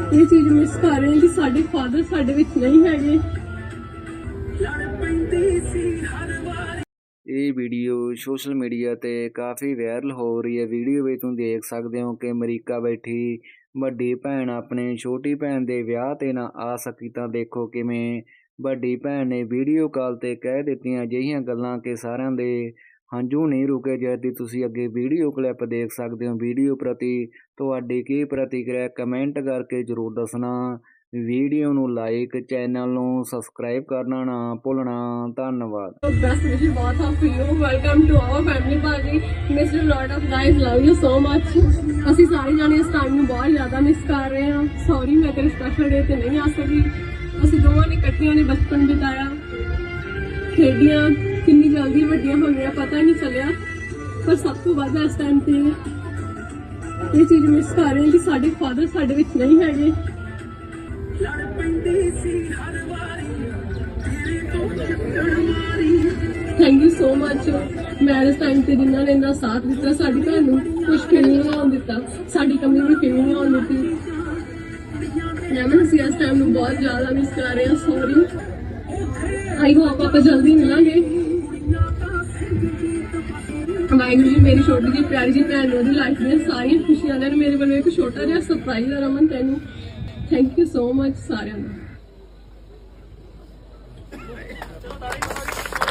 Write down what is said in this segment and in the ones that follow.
ਇਹ ਚੀਜ਼ ਮਿਸ ਕਰ ਰਹੇ ਹਾਂ ਕਿ ਸਾਡੇ ਫਾਦਰ ਸਾਡੇ ਵਿੱਚ ਨਹੀਂ ਹੈਗੇ। ਇਹ ਵੀਡੀਓ ਸੋਸ਼ਲ ਮੀਡੀਆ ਤੇ ਕਾਫੀ ਵਾਇਰਲ ਹੋ ਰਹੀ ਹੈ। ਵੀਡੀਓ ਵਿੱਚ ਤੁਸੀਂ ਦੇਖ ਸਕਦੇ ਹੋ ਕਿ ਅਮਰੀਕਾ ਬੈਠੀ ਵੱਡੀ ਭੈਣ ਆਪਣੇ ਛੋਟੀ ਭੈਣ ਦੇ ਵਿਆਹ ਤੇ ਨਾ ਆ ਸਕੀ ਤਾਂ ਦੇਖੋ ਕਿਵੇਂ ਵੱਡੀ ਭੈਣ ਨੇ ਵੀਡੀਓ ਕਾਲ ਤੇ ਕਹਿ ਦਿੱਤੀਆਂ ਅਜਿਹੀਆਂ ਗੱਲਾਂ ਕਿ ਸਾਰਿਆਂ ਦੇ ਹੰਝੂ ਨਹੀਂ ਰੁਕੇ ਜਦ, ਤੁਸੀਂ ਅੱਗੇ ਵੀਡੀਓ ਕਲਿੱਪ ਦੇਖ ਸਕਦੇ ਹੋ ਵੀਡੀਓ ਪ੍ਰਤੀ ਤੁਹਾਡੀ ਕੀ ਪ੍ਰਤੀਕਿਰਿਆ ਕਮੈਂਟ ਕਰਕੇ ਜਰੂਰ ਦੱਸਣਾ ਵੀਡੀਓ ਨੂੰ ਲਾਈਕ ਚੈਨਲ ਨੂੰ ਸਬਸਕ੍ਰਾਈਬ ਕਰਨਾ ਨਾ ਭੁੱਲਣਾ ਧੰਨਵਾਦ best wishes both of you. Welcome to our family party. Missed a lot of guys. Love you so much. ਅਸੀਂ ਸਾਰੇ ਜਾਣੇ ਇਸ ਟਾਈਮ ਨੂੰ ਬਹੁਤ ਜ਼ਿਆਦਾ ਮਿਸ ਕਰ ਰਹੇ ਹਾਂ ਸੌਰੀ ਮੈਂ ਤੇਰੇ ਸਪੈਸ਼ਲ ਡੇ ਤੇ ਨਹੀਂ ਆ ਸਕੀ ਅਸੀਂ ਦੋਵਾਂ ਨੇ ਇਕੱਠੀਆਂ ਨੇ ਬਚਪਨ ਬਿਤਾਇਆ ਖੇਡੀਆਂ, ਕਿੰਨੀ ਜਲਦੀ ਵੱਡੀਆਂ ਹੋ ਪਰ ਸਭ ਤੋਂ ਵੱਧ ਇਸ ਟਾਈਮ ਤੇ ਇਹ ਚੀਜ਼ ਮਿਸ ਕਰ ਰਹੇ ਕਿ ਸਾਡੇ ਫਾਦਰ ਸਾਡੇ ਵਿੱਚ ਨਹੀਂ ਹੈਗੇ। Thank you so much marriage time ਤੇ ਜਿਨ੍ਹਾਂ ਨੇ ਇੰਨਾ ਸਾਥ ਦਿੱਤਾ, ਸਾਡੀ ਭੈਣ ਨੂੰ ਕੁਝ ਫੀਲ ਨਹੀਂ ਹੋਣ ਦਿੱਤਾ। ਸਾਡੀ ਕਮੀ ਵੀ ਫੀਲ ਨਹੀਂ ਹੋਣ ਦਿੱਤੀ। ਮੈਂ ਅਸੀਂ ਇਸ ਟਾਈਮ ਨੂੰ ਬਹੁਤ ਜ਼ਿਆਦਾ ਮਿਸ ਕਰ ਰਹੇ ਹਾਂ ਸੌਰੀ ਆਈ ਹੋਪ ਆਪਾਂ ਜਲਦੀ ਮਿਲਾਂਗੇ। ਵਾਹਿਗੁਰੂ ਜੀ ਮੇਰੀ ਛੋਟੀ ਜੀ ਪਿਆਰੀ ਜੀ ਭੈਣ ਨੂੰ ਉਹਦੀ ਲਾਈਫ ਦੀਆਂ ਸਾਰੀਆਂ ਖੁਸ਼ੀਆਂ ਦੇਣ ਮੇਰੇ ਵੱਲੋਂ ਇੱਕ ਛੋਟਾ ਜਿਹਾ ਸਰਪ੍ਰਾਈਜ਼ ਆ ਰਮਨ ਤੈਨੂੰ ਥੈਂਕ ਯੂ ਸੋ ਮੱਚ ਸਾਰਿਆਂ ਦਾ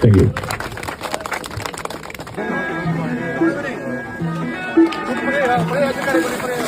ਥੈਂਕ ਯੂ ਪਰੇ ਅੱਜ ਕਰੇ ਪਰੇ